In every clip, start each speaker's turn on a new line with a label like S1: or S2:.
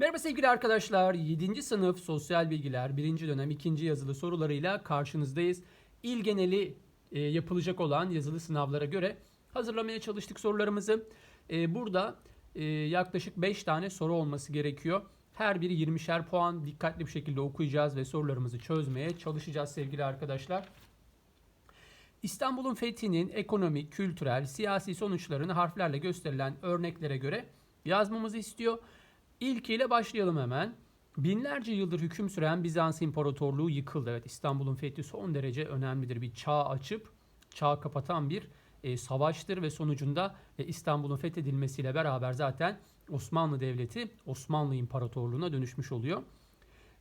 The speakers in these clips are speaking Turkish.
S1: Merhaba sevgili arkadaşlar. 7. sınıf sosyal bilgiler 1. dönem 2. yazılı sorularıyla karşınızdayız. İl geneli e, yapılacak olan yazılı sınavlara göre hazırlamaya çalıştık sorularımızı. E, burada e, yaklaşık 5 tane soru olması gerekiyor. Her biri 20'şer puan dikkatli bir şekilde okuyacağız ve sorularımızı çözmeye çalışacağız sevgili arkadaşlar. İstanbul'un fethinin ekonomik, kültürel, siyasi sonuçlarını harflerle gösterilen örneklere göre yazmamızı istiyor. İlkiyle başlayalım hemen. Binlerce yıldır hüküm süren Bizans İmparatorluğu yıkıldı. Evet İstanbul'un fethi son derece önemlidir. Bir çağ açıp çağ kapatan bir e, savaştır ve sonucunda e, İstanbul'un fethedilmesiyle beraber zaten Osmanlı Devleti Osmanlı İmparatorluğu'na dönüşmüş oluyor.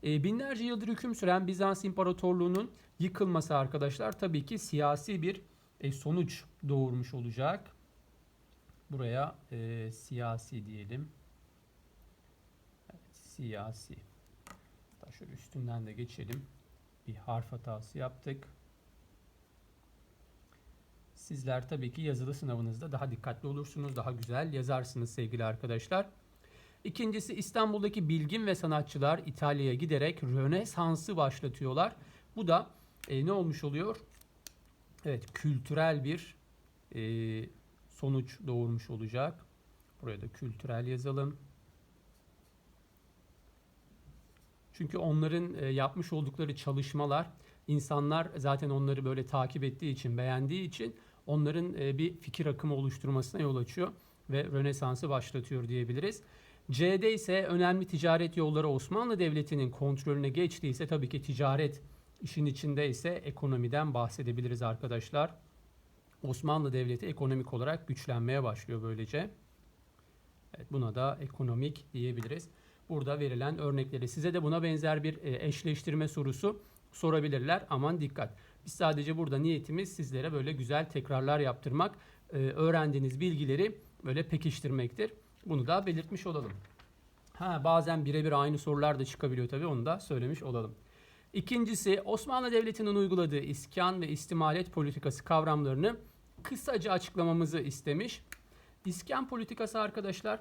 S1: E, binlerce yıldır hüküm süren Bizans İmparatorluğu'nun yıkılması arkadaşlar tabii ki siyasi bir e, sonuç doğurmuş olacak. Buraya e, siyasi diyelim. Siyasi. Hatta şöyle üstünden de geçelim. Bir harf hatası yaptık. Sizler tabii ki yazılı sınavınızda daha dikkatli olursunuz, daha güzel yazarsınız sevgili arkadaşlar. İkincisi İstanbul'daki bilgin ve sanatçılar İtalya'ya giderek Rönesans'ı başlatıyorlar. Bu da e, ne olmuş oluyor? Evet, kültürel bir e, sonuç doğurmuş olacak. Buraya da kültürel yazalım. Çünkü onların e, yapmış oldukları çalışmalar insanlar zaten onları böyle takip ettiği için, beğendiği için onların e, bir fikir akımı oluşturmasına yol açıyor ve Rönesans'ı başlatıyor diyebiliriz. C'de ise önemli ticaret yolları Osmanlı Devleti'nin kontrolüne geçtiyse tabii ki ticaret işin içinde ise ekonomiden bahsedebiliriz arkadaşlar. Osmanlı Devleti ekonomik olarak güçlenmeye başlıyor böylece. Evet, buna da ekonomik diyebiliriz. Burada verilen örnekleri size de buna benzer bir e, eşleştirme sorusu sorabilirler. Aman dikkat. Biz sadece burada niyetimiz sizlere böyle güzel tekrarlar yaptırmak, e, öğrendiğiniz bilgileri böyle pekiştirmektir. Bunu da belirtmiş olalım. Ha, bazen birebir aynı sorular da çıkabiliyor tabii onu da söylemiş olalım. İkincisi Osmanlı Devleti'nin uyguladığı iskan ve istimalet politikası kavramlarını kısaca açıklamamızı istemiş. İskan politikası arkadaşlar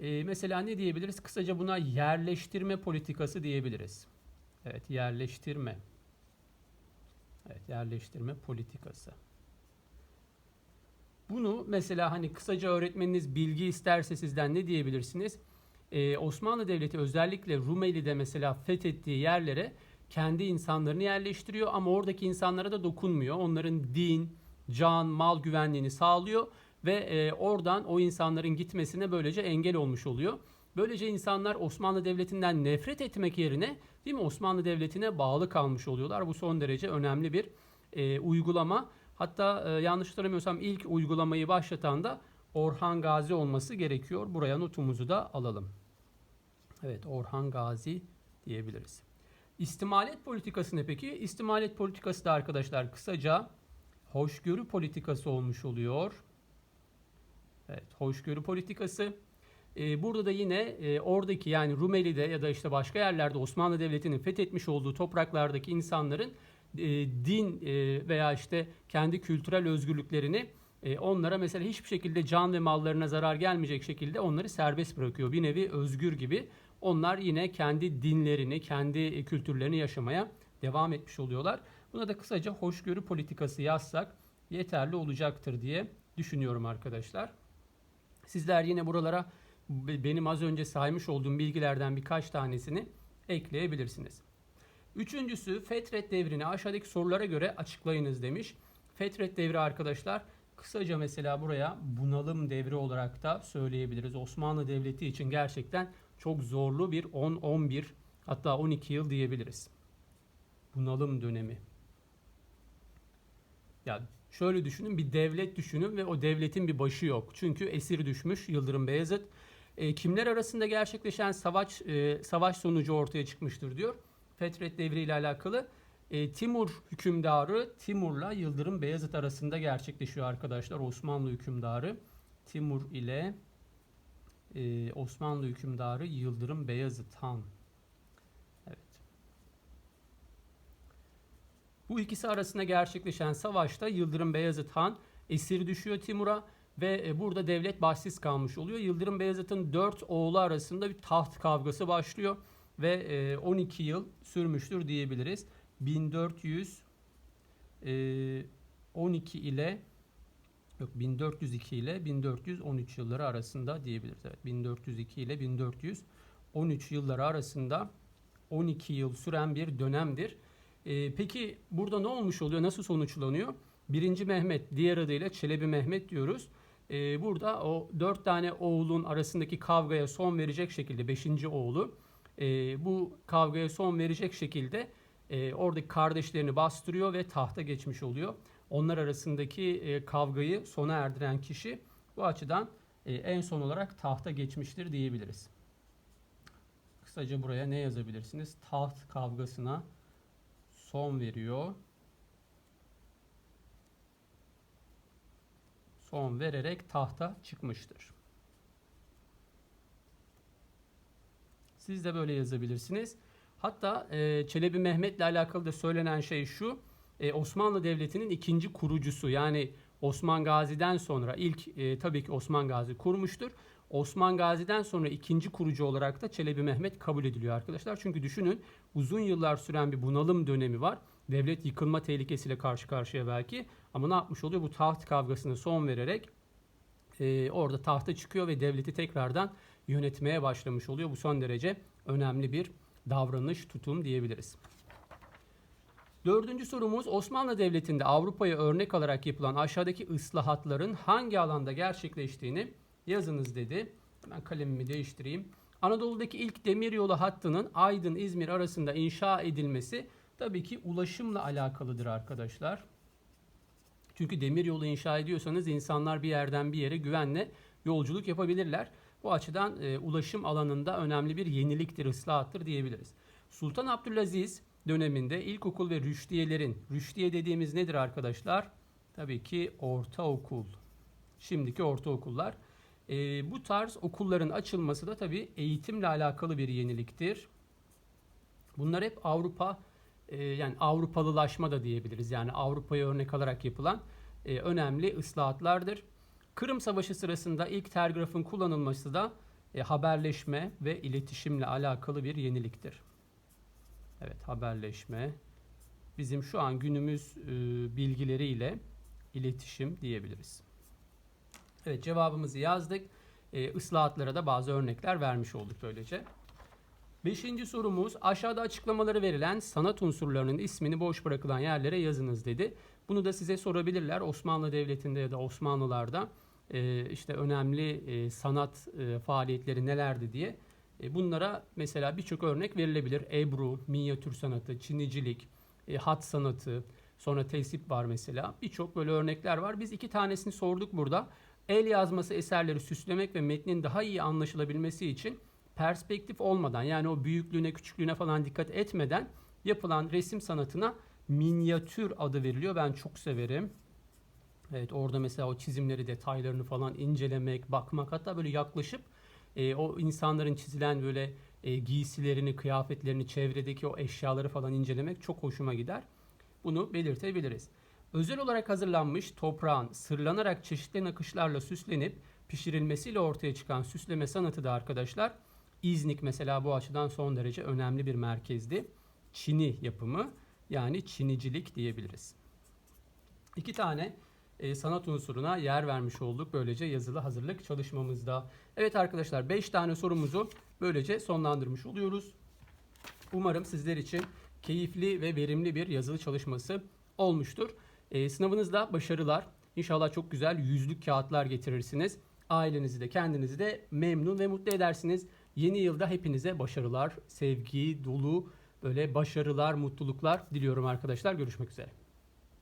S1: e, mesela ne diyebiliriz? Kısaca buna yerleştirme politikası diyebiliriz. Evet yerleştirme. Evet yerleştirme politikası. Bunu mesela hani kısaca öğretmeniniz bilgi isterse sizden ne diyebilirsiniz? Ee, Osmanlı Devleti özellikle Rumeli'de mesela fethettiği yerlere kendi insanlarını yerleştiriyor ama oradaki insanlara da dokunmuyor. Onların din, can, mal güvenliğini sağlıyor ve e, oradan o insanların gitmesine böylece engel olmuş oluyor. Böylece insanlar Osmanlı Devleti'nden nefret etmek yerine değil mi Osmanlı Devleti'ne bağlı kalmış oluyorlar. Bu son derece önemli bir e, uygulama. Hatta e, yanlış hatırlamıyorsam ilk uygulamayı başlatan da Orhan Gazi olması gerekiyor. Buraya notumuzu da alalım. Evet Orhan Gazi diyebiliriz. İstimalet politikası ne peki? İstimalet politikası da arkadaşlar kısaca hoşgörü politikası olmuş oluyor. Evet hoşgörü politikası. Ee, burada da yine e, oradaki yani Rumeli'de ya da işte başka yerlerde Osmanlı Devleti'nin fethetmiş olduğu topraklardaki insanların e, din e, veya işte kendi kültürel özgürlüklerini onlara mesela hiçbir şekilde can ve mallarına zarar gelmeyecek şekilde onları serbest bırakıyor. Bir nevi özgür gibi. Onlar yine kendi dinlerini, kendi kültürlerini yaşamaya devam etmiş oluyorlar. Buna da kısaca hoşgörü politikası yazsak yeterli olacaktır diye düşünüyorum arkadaşlar. Sizler yine buralara benim az önce saymış olduğum bilgilerden birkaç tanesini ekleyebilirsiniz. Üçüncüsü Fetret devrini aşağıdaki sorulara göre açıklayınız demiş. Fetret devri arkadaşlar kısaca mesela buraya bunalım devri olarak da söyleyebiliriz. Osmanlı Devleti için gerçekten çok zorlu bir 10-11 hatta 12 yıl diyebiliriz. Bunalım dönemi. Ya şöyle düşünün bir devlet düşünün ve o devletin bir başı yok. Çünkü esir düşmüş Yıldırım Beyazıt. E, kimler arasında gerçekleşen savaş e, savaş sonucu ortaya çıkmıştır diyor. Fetret Devri ile alakalı. E, Timur hükümdarı Timur'la Yıldırım Beyazıt arasında gerçekleşiyor arkadaşlar. Osmanlı hükümdarı Timur ile e, Osmanlı hükümdarı Yıldırım Beyazıt Han. Evet. Bu ikisi arasında gerçekleşen savaşta Yıldırım Beyazıt Han esir düşüyor Timur'a Ve e, burada devlet başsız kalmış oluyor. Yıldırım Beyazıt'ın dört oğlu arasında bir taht kavgası başlıyor. Ve e, 12 yıl sürmüştür diyebiliriz. 1412 ile yok 1402 ile 1413 yılları arasında diyebiliriz. Evet 1402 ile 1413 yılları arasında 12 yıl süren bir dönemdir. Ee, peki burada ne olmuş oluyor? Nasıl sonuçlanıyor? Birinci Mehmet, diğer adıyla Çelebi Mehmet diyoruz. Ee, burada o dört tane oğlun arasındaki kavgaya son verecek şekilde, beşinci oğlu e, bu kavgaya son verecek şekilde e, oradaki kardeşlerini bastırıyor ve tahta geçmiş oluyor. Onlar arasındaki e, kavgayı sona erdiren kişi bu açıdan e, en son olarak tahta geçmiştir diyebiliriz. Kısaca buraya ne yazabilirsiniz? Taht kavgasına son veriyor. Son vererek tahta çıkmıştır. Siz de böyle yazabilirsiniz. Hatta e, Çelebi Mehmet'le alakalı da söylenen şey şu. e, Osmanlı Devleti'nin ikinci kurucusu yani Osman Gazi'den sonra ilk e, tabii ki Osman Gazi kurmuştur. Osman Gazi'den sonra ikinci kurucu olarak da Çelebi Mehmet kabul ediliyor arkadaşlar. Çünkü düşünün uzun yıllar süren bir bunalım dönemi var. Devlet yıkılma tehlikesiyle karşı karşıya belki. Ama ne yapmış oluyor? Bu taht kavgasına son vererek e, orada tahta çıkıyor ve devleti tekrardan yönetmeye başlamış oluyor. Bu son derece önemli bir davranış, tutum diyebiliriz. Dördüncü sorumuz Osmanlı Devleti'nde Avrupa'ya örnek alarak yapılan aşağıdaki ıslahatların hangi alanda gerçekleştiğini yazınız dedi. Hemen kalemimi değiştireyim. Anadolu'daki ilk demiryolu hattının Aydın-İzmir arasında inşa edilmesi tabii ki ulaşımla alakalıdır arkadaşlar. Çünkü demiryolu inşa ediyorsanız insanlar bir yerden bir yere güvenle yolculuk yapabilirler. Bu açıdan e, ulaşım alanında önemli bir yeniliktir, ıslahattır diyebiliriz. Sultan Abdülaziz döneminde ilkokul ve rüştiyelerin, rüştiye dediğimiz nedir arkadaşlar? Tabii ki ortaokul. Şimdiki ortaokullar. E, bu tarz okulların açılması da tabii eğitimle alakalı bir yeniliktir. Bunlar hep Avrupa, e, yani Avrupalılaşma da diyebiliriz. Yani Avrupa'ya örnek alarak yapılan e, önemli ıslahatlardır. Kırım Savaşı sırasında ilk telgrafın kullanılması da e, haberleşme ve iletişimle alakalı bir yeniliktir. Evet haberleşme bizim şu an günümüz e, bilgileriyle iletişim diyebiliriz. Evet cevabımızı yazdık. E, ıslahatlara da bazı örnekler vermiş olduk böylece. Beşinci sorumuz aşağıda açıklamaları verilen sanat unsurlarının ismini boş bırakılan yerlere yazınız dedi. Bunu da size sorabilirler. Osmanlı Devleti'nde ya da Osmanlılar'da e, işte önemli e, sanat e, faaliyetleri nelerdi diye. E, bunlara mesela birçok örnek verilebilir. Ebru, minyatür sanatı, çinicilik, e, hat sanatı, sonra tesip var mesela. Birçok böyle örnekler var. Biz iki tanesini sorduk burada. El yazması eserleri süslemek ve metnin daha iyi anlaşılabilmesi için perspektif olmadan yani o büyüklüğüne küçüklüğüne falan dikkat etmeden yapılan resim sanatına minyatür adı veriliyor. Ben çok severim. Evet orada mesela o çizimleri, detaylarını falan incelemek, bakmak hatta böyle yaklaşıp e, o insanların çizilen böyle e, giysilerini, kıyafetlerini, çevredeki o eşyaları falan incelemek çok hoşuma gider. Bunu belirtebiliriz. Özel olarak hazırlanmış toprağın sırlanarak çeşitli nakışlarla süslenip pişirilmesiyle ortaya çıkan süsleme sanatı da arkadaşlar İznik mesela bu açıdan son derece önemli bir merkezdi. Çini yapımı yani çinicilik diyebiliriz. İki tane e, sanat unsuruna yer vermiş olduk böylece yazılı hazırlık çalışmamızda. Evet arkadaşlar 5 tane sorumuzu böylece sonlandırmış oluyoruz. Umarım sizler için keyifli ve verimli bir yazılı çalışması olmuştur. E, sınavınızda başarılar. İnşallah çok güzel yüzlük kağıtlar getirirsiniz. Ailenizi de kendinizi de memnun ve mutlu edersiniz. Yeni yılda hepinize başarılar, sevgi, dolu böyle başarılar, mutluluklar diliyorum arkadaşlar. Görüşmek üzere.